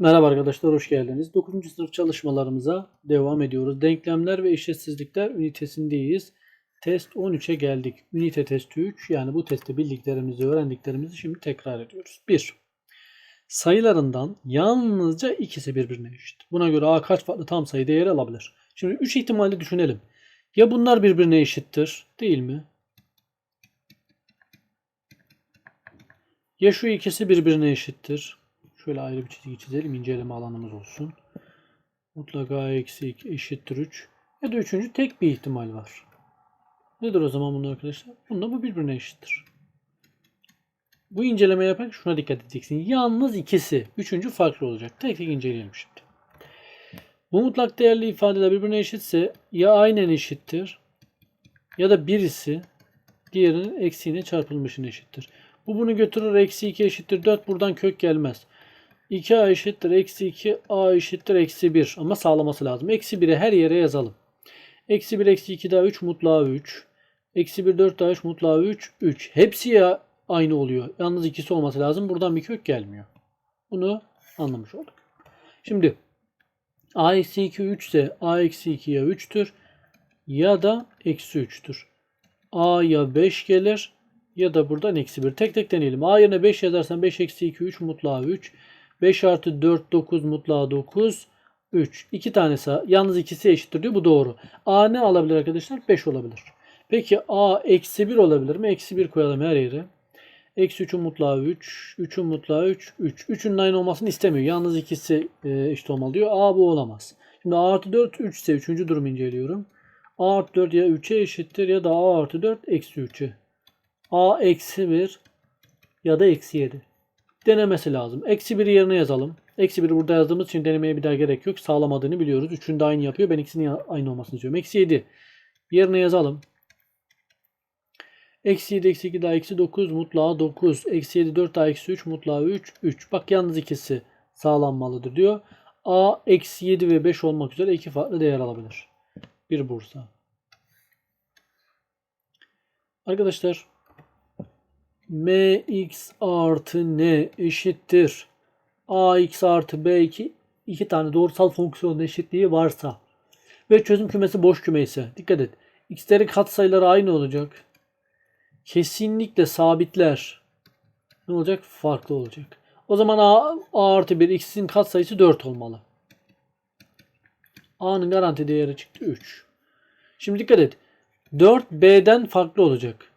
Merhaba arkadaşlar, hoş geldiniz. 9. sınıf çalışmalarımıza devam ediyoruz. Denklemler ve eşitsizlikler ünitesindeyiz. Test 13'e geldik. Ünite testi 3, yani bu testte bildiklerimizi, öğrendiklerimizi şimdi tekrar ediyoruz. 1. Sayılarından yalnızca ikisi birbirine eşit. Buna göre A kaç farklı tam sayı değeri alabilir? Şimdi 3 ihtimalle düşünelim. Ya bunlar birbirine eşittir, değil mi? Ya şu ikisi birbirine eşittir. Şöyle ayrı bir çizgi çizelim. inceleme alanımız olsun. Mutlaka eksi 2 eşittir 3. Ya da üçüncü tek bir ihtimal var. Nedir o zaman bunlar arkadaşlar? Bunda bu birbirine eşittir. Bu inceleme yaparken şuna dikkat edeceksin. Yalnız ikisi. Üçüncü farklı olacak. Tek tek inceleyelim şimdi. Bu mutlak değerli ifadeler birbirine eşitse ya aynen eşittir ya da birisi diğerinin eksiğine çarpılmışın eşittir. Bu bunu götürür. Eksi 2 eşittir 4. Buradan kök gelmez. 2a eşittir eksi 2 a eşittir eksi 1 ama sağlaması lazım. Eksi 1'i her yere yazalım. Eksi 1 eksi 2 daha 3 mutlağı 3. Eksi 1 4 daha 3 mutlağı 3 3. Hepsi ya aynı oluyor. Yalnız ikisi olması lazım. Buradan bir kök gelmiyor. Bunu anlamış olduk. Şimdi a eksi 2 3 ise a eksi 2 ya 3'tür ya da eksi 3'tür. a ya 5 gelir ya da buradan eksi 1. Tek tek deneyelim. a yerine 5 yazarsan 5 eksi 2 3 mutlağı 3. 5 artı 4 9 mutlağı 9 3. 2 tanesi yalnız ikisi eşittir diyor. Bu doğru. A ne alabilir arkadaşlar? 5 olabilir. Peki A eksi 1 olabilir mi? Eksi 1 koyalım her yere. Eksi 3'ün mutlağı 3. 3'ün mutlağı 3. 3. 3'ün aynı olmasını istemiyor. Yalnız ikisi e, eşit olmalı diyor. A bu olamaz. Şimdi A artı 4 3 ise 3. durumu inceliyorum. A artı 4 ya 3'e eşittir ya da A artı 4 eksi 3'e. A eksi 1 ya da eksi 7 denemesi lazım. Eksi 1'i yerine yazalım. Eksi 1'i burada yazdığımız için denemeye bir daha gerek yok. Sağlamadığını biliyoruz. Üçünü de aynı yapıyor. Ben ikisinin aynı olmasını istiyorum. Eksi 7 yerine yazalım. Eksi 7 eksi 2 daha eksi 9 mutlağı 9. Eksi 7 4 daha eksi 3 mutlağı 3 3. Bak yalnız ikisi sağlanmalıdır diyor. A eksi 7 ve 5 olmak üzere iki farklı değer alabilir. Bir Bursa. Arkadaşlar mx artı n eşittir ax artı b2 iki tane doğrusal fonksiyon eşitliği varsa ve çözüm kümesi boş küme ise dikkat et x'lerin katsayıları aynı olacak. Kesinlikle sabitler ne olacak? Farklı olacak. O zaman a, a artı 1 x'in katsayısı 4 olmalı. a'nın garanti değeri çıktı 3. Şimdi dikkat et. 4 b'den farklı olacak.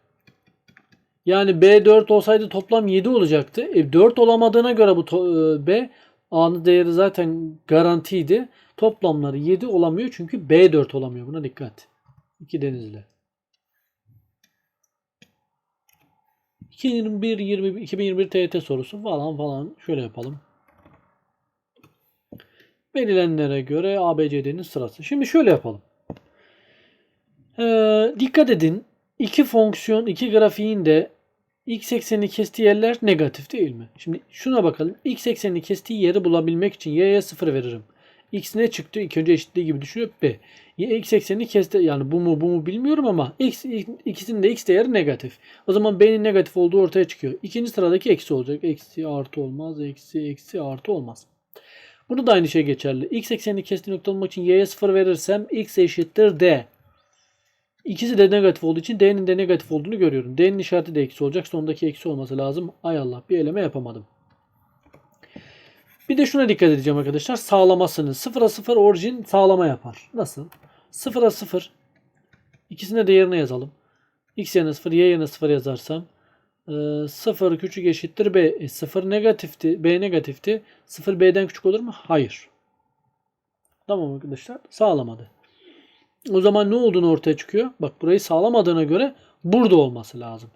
Yani B 4 olsaydı toplam 7 olacaktı. E, 4 olamadığına göre bu e, B A'nın değeri zaten garantiydi. Toplamları 7 olamıyor çünkü B 4 olamıyor. Buna dikkat. 2 denizli. 2021 20, 2021 TYT sorusu falan falan şöyle yapalım. Verilenlere göre ABCD'nin sırası. Şimdi şöyle yapalım. Ee, dikkat edin. İki fonksiyon, iki grafiğin de x eksenini kestiği yerler negatif değil mi? Şimdi şuna bakalım. x eksenini kestiği yeri bulabilmek için y'ye 0 veririm. x ne çıktı? İlk önce eşitliği gibi düşünüp b. Y x eksenini kesti. Yani bu mu bu mu bilmiyorum ama x ikisinin de x değeri negatif. O zaman b'nin negatif olduğu ortaya çıkıyor. İkinci sıradaki eksi olacak. Eksi artı olmaz. Eksi eksi artı olmaz. Bunu da aynı şey geçerli. x eksenini kestiği nokta olmak için y'ye 0 verirsem x eşittir d. İkisi de negatif olduğu için D'nin de negatif olduğunu görüyorum. D'nin işareti de eksi olacak. Sondaki eksi olması lazım. Ay Allah bir eleme yapamadım. Bir de şuna dikkat edeceğim arkadaşlar. Sağlamasını. 0'a 0 orijin sağlama yapar. Nasıl? 0'a 0 ikisine de yerine yazalım. X yerine 0, Y yerine 0 yazarsam 0 küçük eşittir B. E, 0 negatifti. B negatifti. 0 B'den küçük olur mu? Hayır. Tamam arkadaşlar. Sağlamadı. O zaman ne olduğunu ortaya çıkıyor? Bak burayı sağlamadığına göre burada olması lazım.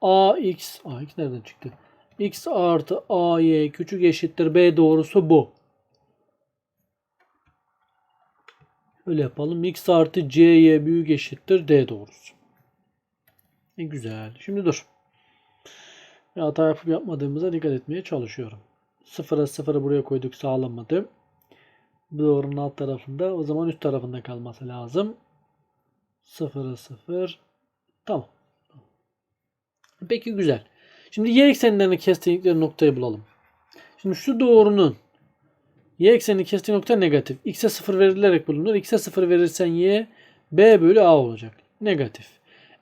AX, AX nereden çıktı? X artı AY küçük eşittir B doğrusu bu. Öyle yapalım. X artı CY büyük eşittir D doğrusu. E güzel. Şimdi dur. Bir hata yapıp yapmadığımıza dikkat etmeye çalışıyorum. Sıfıra sıfırı buraya koyduk sağlamadı. Doğrunun alt tarafında. O zaman üst tarafında kalması lazım. 0'a 0. Tamam. Peki güzel. Şimdi y eksenlerini kestikleri noktayı bulalım. Şimdi şu doğrunun Y eksenini kestiği nokta negatif. X'e 0 verilerek bulunur. X'e 0 verirsen Y B bölü A olacak. Negatif.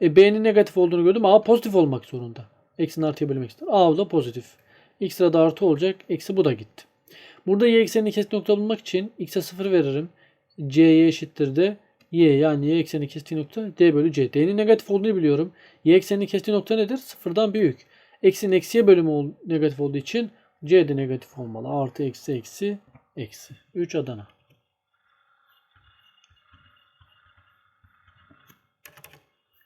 E B'nin negatif olduğunu gördüm. A pozitif olmak zorunda. X'in artıya bölmek ister. A da pozitif. X sırada artı olacak. Eksi bu da gitti. Burada Y eksenini kestiği nokta bulmak için X'e 0 veririm. C'ye eşittir de Y yani Y eksenini kestiği nokta D bölü C. D'nin negatif olduğunu biliyorum. Y eksenini kestiği nokta nedir? Sıfırdan büyük. Eksinin eksiye bölümü negatif olduğu için C de negatif olmalı. Artı eksi eksi eksi. 3 Adana.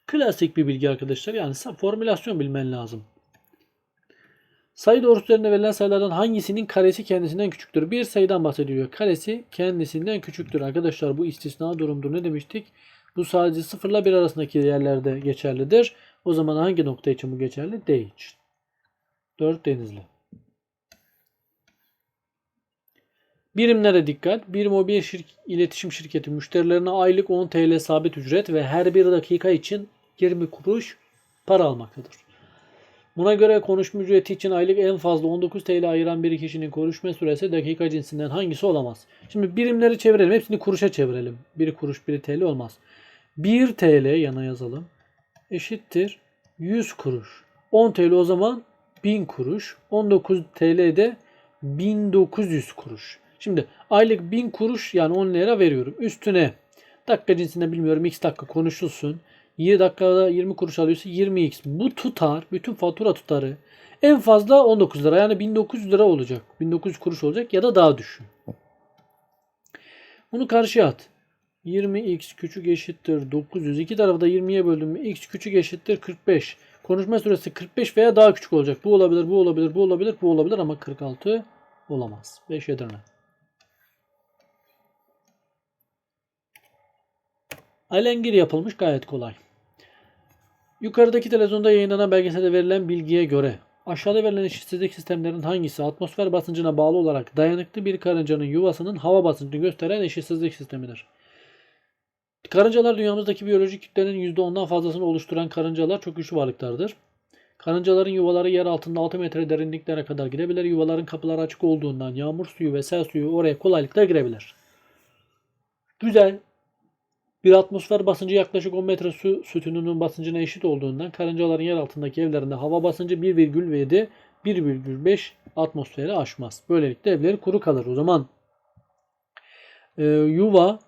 Klasik bir bilgi arkadaşlar. Yani formülasyon bilmen lazım. Sayı doğrusu üzerinde verilen sayılardan hangisinin karesi kendisinden küçüktür? Bir sayıdan bahsediliyor. Karesi kendisinden küçüktür. Arkadaşlar bu istisna durumdur. Ne demiştik? Bu sadece 0 ile 1 arasındaki yerlerde geçerlidir. O zaman hangi nokta için bu geçerli? D için. 4 denizli. Birimlere dikkat. Bir mobil şirk iletişim şirketi müşterilerine aylık 10 TL sabit ücret ve her bir dakika için 20 kuruş para almaktadır. Buna göre konuşma ücreti için aylık en fazla 19 TL ayıran bir kişinin konuşma süresi dakika cinsinden hangisi olamaz? Şimdi birimleri çevirelim. Hepsini kuruşa çevirelim. Biri kuruş, biri TL olmaz. 1 TL yana yazalım. Eşittir 100 kuruş. 10 TL o zaman 1000 kuruş. 19 TL de 1900 kuruş. Şimdi aylık 1000 kuruş yani 10 lira veriyorum. Üstüne dakika cinsinden bilmiyorum x dakika konuşulsun. 20 dakikada 20 kuruş alıyorsa 20x. Bu tutar. Bütün fatura tutarı. En fazla 19 lira. Yani 1900 lira olacak. 1900 kuruş olacak ya da daha düşün. Bunu karşıya at. 20x küçük eşittir 900. İki tarafı da 20'ye böldüm x küçük eşittir 45. Konuşma süresi 45 veya daha küçük olacak. Bu olabilir, bu olabilir, bu olabilir, bu olabilir ama 46 olamaz. 5 Edirne. Alengir yapılmış gayet kolay. Yukarıdaki televizyonda yayınlanan belgeselde verilen bilgiye göre aşağıda verilen eşitsizlik sistemlerinin hangisi atmosfer basıncına bağlı olarak dayanıklı bir karıncanın yuvasının hava basıncını gösteren eşitsizlik sistemidir? Karıncalar dünyamızdaki biyolojik kütlenin %10'dan fazlasını oluşturan karıncalar çok güçlü varlıklardır. Karıncaların yuvaları yer altında 6 metre derinliklere kadar girebilir. Yuvaların kapıları açık olduğundan yağmur suyu ve sel suyu oraya kolaylıkla girebilir. Güzel. Bir atmosfer basıncı yaklaşık 10 metre su sütununun basıncına eşit olduğundan karıncaların yer altındaki evlerinde hava basıncı 1,7 1,5 atmosferi aşmaz. Böylelikle evleri kuru kalır. O zaman e, yuva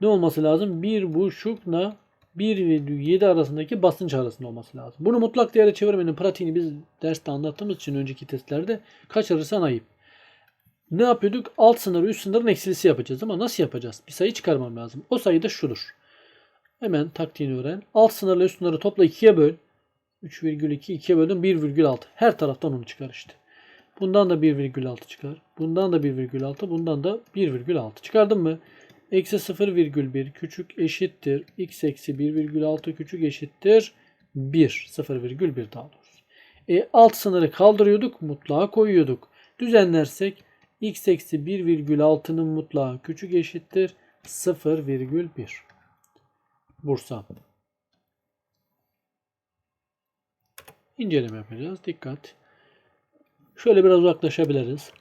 ne olması lazım? 1,5 ile 1,7 arasındaki basınç arasında olması lazım. Bunu mutlak değere çevirmenin pratiğini biz derste anlattığımız için önceki testlerde kaçırırsan ayıp. Ne yapıyorduk? Alt sınırı üst sınırın eksilisi yapacağız ama nasıl yapacağız? Bir sayı çıkarmam lazım. O sayı da şudur. Hemen taktiğini öğren. Alt sınırla üst sınırı topla 2'ye böl. 3,2 2'ye böldüm 1,6. Her taraftan onu çıkar işte. Bundan da 1,6 çıkar. Bundan da 1,6. Bundan da 1,6. Çıkardın mı? Eksi 0,1 küçük eşittir. X eksi 1,6 küçük eşittir. 1. 0,1 daha doğrusu. E, alt sınırı kaldırıyorduk. Mutlağa koyuyorduk. Düzenlersek x eksi 1,6'nın mutlağı küçük eşittir 0,1. Bursa. İnceleme yapacağız. Dikkat. Şöyle biraz uzaklaşabiliriz.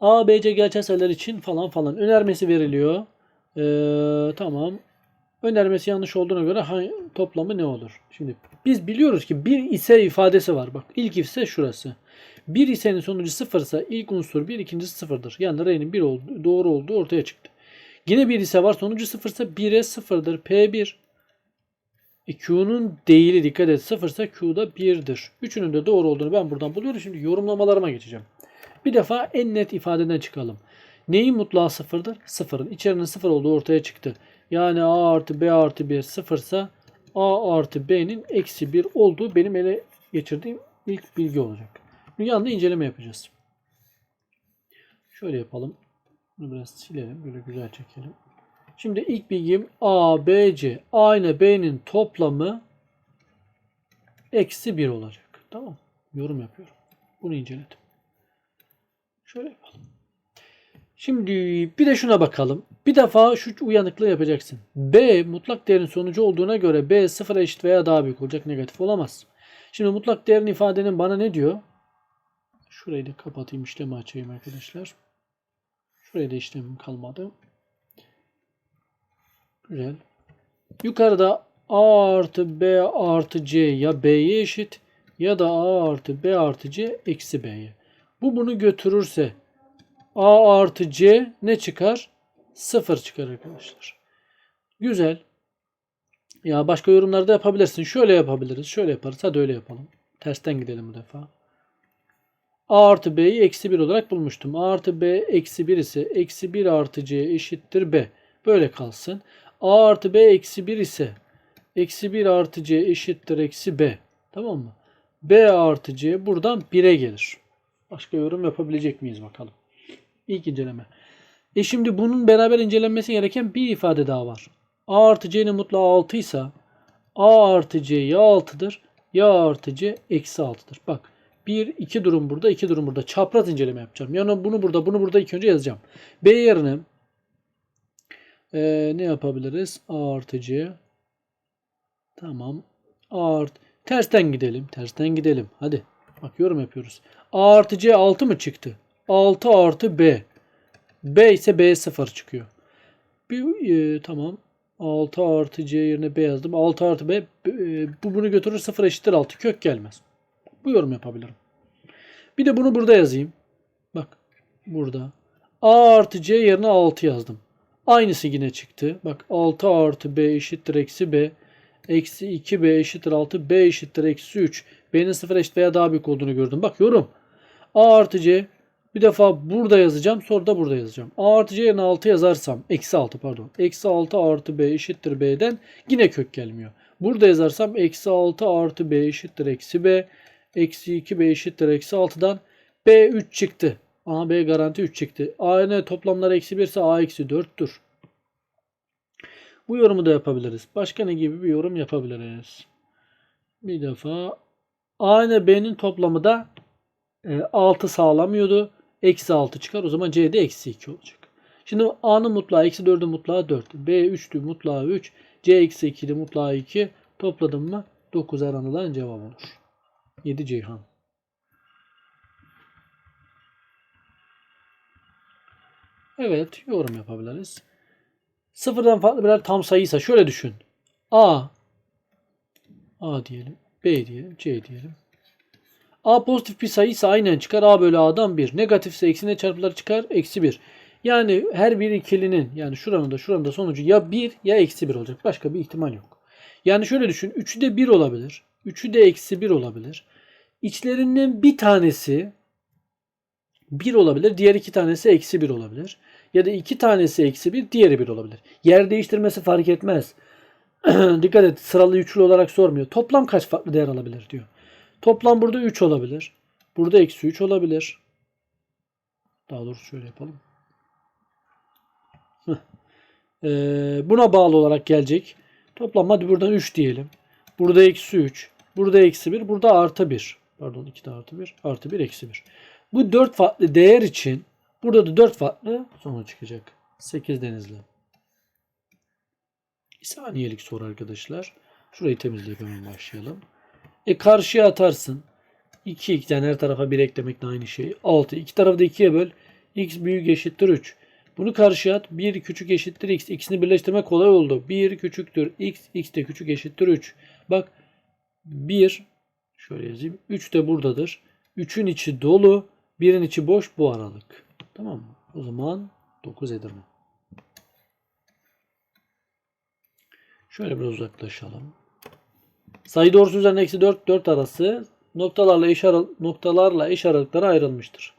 A, B, C gerçel sayılar için falan falan önermesi veriliyor. Ee, tamam. Önermesi yanlış olduğuna göre toplamı ne olur? Şimdi biz biliyoruz ki bir ise ifadesi var. Bak ilk ise şurası. Bir isenin sonucu sıfırsa ilk unsur bir ikincisi sıfırdır. Yani R'nin bir olduğu, doğru olduğu ortaya çıktı. Yine bir ise var sonucu sıfırsa 1'e sıfırdır. P1. E, Q'nun değili dikkat et sıfırsa Q'da 1'dir. Üçünün de doğru olduğunu ben buradan buluyorum. Şimdi yorumlamalarıma geçeceğim. Bir defa en net ifadeden çıkalım. Neyin mutlağı sıfırdır? Sıfırın. İçerinin sıfır olduğu ortaya çıktı. Yani A artı B artı 1 sıfırsa A artı B'nin eksi 1 olduğu benim ele geçirdiğim ilk bilgi olacak. Dünyada inceleme yapacağız. Şöyle yapalım. Bunu biraz silelim. Böyle güzel çekelim. Şimdi ilk bilgim A, B, C. A ile B'nin toplamı eksi 1 olacak. Tamam. Yorum yapıyorum. Bunu inceledim. Şöyle yapalım. Şimdi bir de şuna bakalım. Bir defa şu uyanıklığı yapacaksın. B mutlak değerin sonucu olduğuna göre B sıfıra eşit veya daha büyük olacak. Negatif olamaz. Şimdi mutlak değerin ifadenin bana ne diyor? Şurayı da kapatayım işlemi açayım arkadaşlar. Şuraya da işlemim kalmadı. Güzel. Yukarıda A artı B artı C ya B'ye eşit ya da A artı B artı C eksi B'ye. Bu bunu götürürse A artı C ne çıkar? Sıfır çıkar arkadaşlar. Güzel. Ya başka yorumlarda yapabilirsin. Şöyle yapabiliriz. Şöyle yaparız. Hadi öyle yapalım. Tersten gidelim bu defa. A artı B'yi eksi 1 olarak bulmuştum. A artı B eksi 1 ise eksi 1 artı C eşittir B. Böyle kalsın. A artı B eksi 1 ise eksi 1 artı C eşittir eksi B. Tamam mı? B artı C buradan 1'e gelir. Başka yorum yapabilecek miyiz bakalım. İlk inceleme. E şimdi bunun beraber incelenmesi gereken bir ifade daha var. A artı C'nin mutlağı 6 ise A artı C ya 6'dır ya artı C eksi 6'dır. Bak 1, 2 durum burada, 2 durum burada. Çapraz inceleme yapacağım. Yani bunu burada, bunu burada ilk önce yazacağım. B yerine e, ne yapabiliriz? A artı C. Tamam. A artı. Tersten gidelim. Tersten gidelim. Hadi. Bak yorum yapıyoruz. A artı C 6 mı çıktı? 6 artı B. B ise B 0 çıkıyor. Bir, e, tamam. 6 artı C yerine B yazdım. 6 artı B. e, bu bunu götürür 0 eşittir 6. Kök gelmez. Bu yorum yapabilirim. Bir de bunu burada yazayım. Bak burada. A artı C yerine 6 yazdım. Aynısı yine çıktı. Bak 6 artı B eşittir eksi B. Eksi 2B eşittir 6. B eşittir eksi 3. B'nin 0 eşit veya daha büyük olduğunu gördüm. Bak yorum. A artı C bir defa burada yazacağım. Sonra da burada yazacağım. A artı C yerine 6 yazarsam. Eksi 6 pardon. Eksi 6 artı B eşittir B'den yine kök gelmiyor. Burada yazarsam eksi 6 artı B eşittir eksi B. Eksi 2 B eşittir eksi 6'dan B 3 çıktı. A B garanti 3 çıktı. A toplamları eksi 1 ise A eksi 4'tür. Bu yorumu da yapabiliriz. Başka ne gibi bir yorum yapabiliriz? Bir defa A ile B'nin toplamı da e, 6 sağlamıyordu. Eksi 6 çıkar. O zaman C'de eksi 2 olacak. Şimdi A'nın mutlağı eksi 4'ün mutlağı 4. B 3'tü mutlağı 3. C eksi 2'di mutlağı 2. Topladım mı 9 aranılan cevap olur. 7 Ceyhan. Evet yorum yapabiliriz. Sıfırdan farklı birer tam sayıysa şöyle düşün. A A diyelim. B diyelim. C diyelim. A pozitif bir sayıysa aynen çıkar. A bölü A'dan 1. Negatifse eksine çarpılar çıkar. Eksi 1. Yani her bir ikilinin yani şuranın da şuranın da sonucu ya 1 ya eksi 1 olacak. Başka bir ihtimal yok. Yani şöyle düşün. Üçü de 1 olabilir. Üçü de eksi 1 olabilir. İçlerinden bir tanesi 1 olabilir. Diğer iki tanesi eksi 1 olabilir. Ya da iki tanesi eksi 1, diğeri 1 olabilir. Yer değiştirmesi fark etmez. Dikkat et sıralı üçlü olarak sormuyor. Toplam kaç farklı değer alabilir diyor. Toplam burada 3 olabilir. Burada eksi 3 olabilir. Daha doğrusu şöyle yapalım. Ee, buna bağlı olarak gelecek. Toplam hadi buradan 3 diyelim. Burada eksi 3. Burada eksi 1. Burada artı 1. Pardon 2 de artı 1. Artı 1 eksi 1. Bu 4 farklı değer için burada da 4 farklı sonuç çıkacak. 8 denizli. Bir saniyelik soru arkadaşlar. Şurayı temizleyip başlayalım. E karşıya atarsın. 2 2 yani her tarafa 1 eklemekle aynı şey. 6. İki tarafı da 2'ye böl. x büyük eşittir 3. Bunu karşıya at. 1 küçük eşittir x. İkisini birleştirmek kolay oldu. 1 küçüktür x. x de küçük eşittir 3. Bak 1 şöyle yazayım. 3 de buradadır. 3'ün içi dolu. 1'in içi boş bu aralık. Tamam mı? O zaman 9 Edirne. Şöyle biraz uzaklaşalım. Sayı doğrusu üzerine eksi 4 4 arası noktalarla eş, aral noktalarla eş aralıklara ayrılmıştır.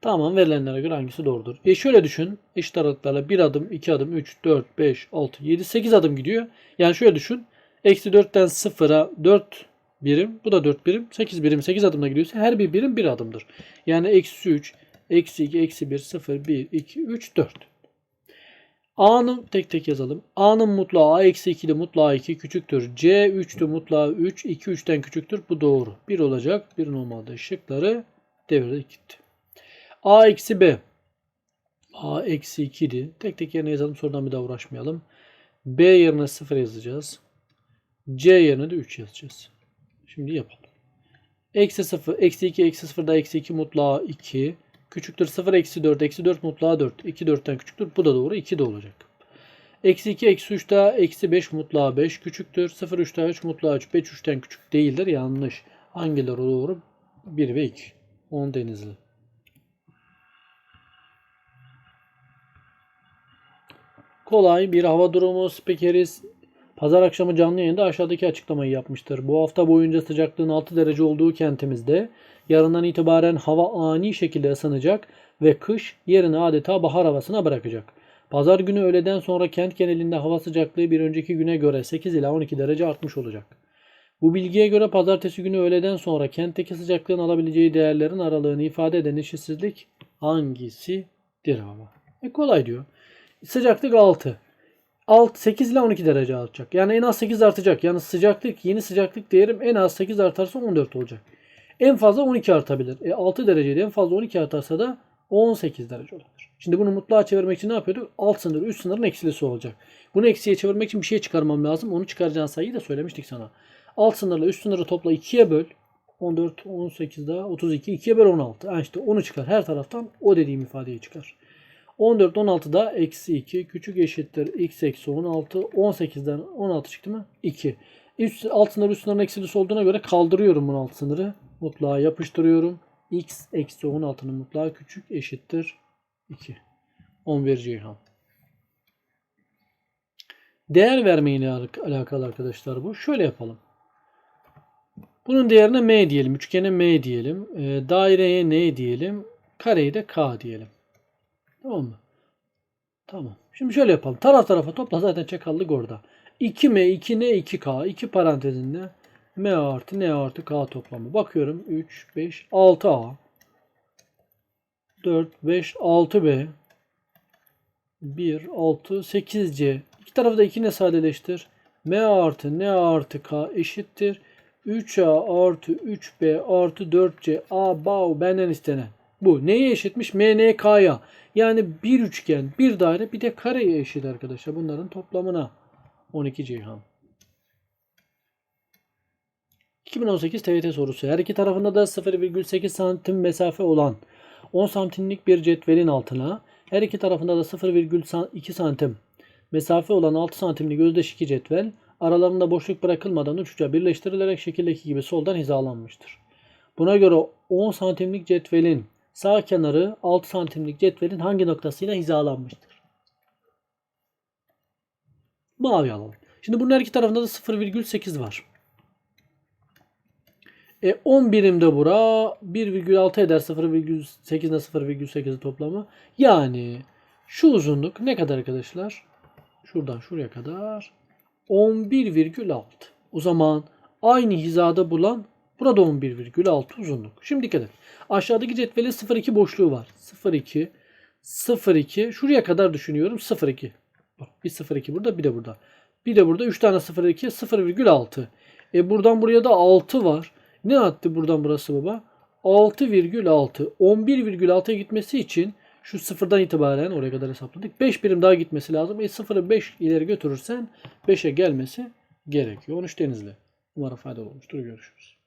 Tamam verilenlere göre hangisi doğrudur? E şöyle düşün. Eşit aralıklarla 1 adım, 2 adım, 3, 4, 5, 6, 7, 8 adım gidiyor. Yani şöyle düşün. Eksi 4'ten 0'a 4 birim. Bu da 4 birim. 8 birim 8 adımda gidiyorsa her bir birim 1 adımdır. Yani eksi 3, eksi 2, eksi 1, 0, 1, 2, 3, 4. A'nın tek tek yazalım. A'nın mutlağı A eksi 2'de mutlağı 2 küçüktür. C 3'tü mutlağı 3. 2 3'ten küçüktür. Bu doğru. 1 olacak. 1'in olmadığı şıkları devrede gitti. A eksi B. A eksi 2'di. Tek tek yerine yazalım. Sonradan bir daha uğraşmayalım. B yerine 0 yazacağız. C yerine de 3 yazacağız. Şimdi yapalım. Eksi 0, eksi 2, eksi 0 da eksi 2 mutlağı 2. Küçüktür 0, eksi 4, eksi 4 mutlağı 4. 2 4'ten küçüktür. Bu da doğru. 2 de olacak. Eksi 2, eksi 3 daha eksi 5 mutlağı 5 küçüktür. 0, 3 daha 3 mutlağı 3. 5 3'ten küçük değildir. Yanlış. Hangileri doğru? 1 ve 2. 10 denizli. Kolay bir hava durumu spikeriz. Pazar akşamı canlı yayında aşağıdaki açıklamayı yapmıştır. Bu hafta boyunca sıcaklığın 6 derece olduğu kentimizde yarından itibaren hava ani şekilde ısınacak ve kış yerini adeta bahar havasına bırakacak. Pazar günü öğleden sonra kent genelinde hava sıcaklığı bir önceki güne göre 8 ila 12 derece artmış olacak. Bu bilgiye göre pazartesi günü öğleden sonra kentteki sıcaklığın alabileceği değerlerin aralığını ifade eden eşitsizlik hangisidir hava? E kolay diyor. Sıcaklık 6. Alt 8 ile 12 derece artacak. Yani en az 8 artacak. Yani sıcaklık yeni sıcaklık değerim en az 8 artarsa 14 olacak. En fazla 12 artabilir. E 6 derecede en fazla 12 artarsa da 18 derece olabilir. Şimdi bunu mutluğa çevirmek için ne yapıyorduk? Alt sınır, üst sınırın eksilisi olacak. Bunu eksiye çevirmek için bir şey çıkarmam lazım. Onu çıkaracağın sayıyı da söylemiştik sana. Alt sınırla üst sınırı topla 2'ye böl. 14, 18 daha 32. 2'ye böl 16. Yani işte onu çıkar. Her taraftan o dediğim ifadeyi çıkar. 14, 16'da eksi 2 küçük eşittir x eksi 16. 18'den 16 çıktı mı? 2. Üst, alt sınır üst sınırın eksilisi olduğuna göre kaldırıyorum bunu alt sınırı. Mutlağa yapıştırıyorum. x eksi 16'nın mutlağı küçük eşittir 2. 11 Ceyhan. Değer verme ile alakalı arkadaşlar bu. Şöyle yapalım. Bunun değerine m diyelim. Üçgene m diyelim. E, daireye n diyelim. Kareyi de k diyelim. Tamam mı? Tamam. Şimdi şöyle yapalım. Taraf tarafa topla zaten çakallık orada. 2m, 2n, 2k. 2 parantezinde m artı n artı k toplamı. Bakıyorum. 3, 5, 6a. 4, 5, 6b. 1, 6, 8c. İki tarafı da 2 ne sadeleştir. m artı n artı k eşittir. 3a artı 3b artı 4c. a bağ benden istenen. Bu neye eşitmiş? MNK'ya. Yani bir üçgen, bir daire, bir de kareye eşit arkadaşlar. Bunların toplamına. 12 Ceyhan. 2018 TYT sorusu. Her iki tarafında da 0,8 santim mesafe olan 10 santimlik bir cetvelin altına her iki tarafında da 0,2 santim mesafe olan 6 santimlik özdeş iki cetvel aralarında boşluk bırakılmadan üç uca birleştirilerek şekildeki gibi soldan hizalanmıştır. Buna göre 10 santimlik cetvelin sağ kenarı 6 santimlik cetvelin hangi noktasıyla hizalanmıştır? Mavi alalım. Şimdi bunun her iki tarafında da 0,8 var. E 10 birimde bura 1,6 eder 0,8 ile 0,8'i toplamı. Yani şu uzunluk ne kadar arkadaşlar? Şuradan şuraya kadar 11,6. O zaman aynı hizada bulan burada 11,6 uzunluk. Şimdi dikkat et. Aşağıdaki cetvelin 0,2 boşluğu var. 0,2 0,2 şuraya kadar düşünüyorum 0,2. Bak bir 0,2 burada bir de burada. Bir de burada 3 tane 0,2 0,6. E buradan buraya da 6 var. Ne attı buradan burası baba? 6,6. 11,6'ya gitmesi için şu sıfırdan itibaren oraya kadar hesapladık. 5 birim daha gitmesi lazım. E 0'ı 5 ileri götürürsen 5'e gelmesi gerekiyor. 13 denizli. Umarım faydalı olmuştur. Görüşürüz.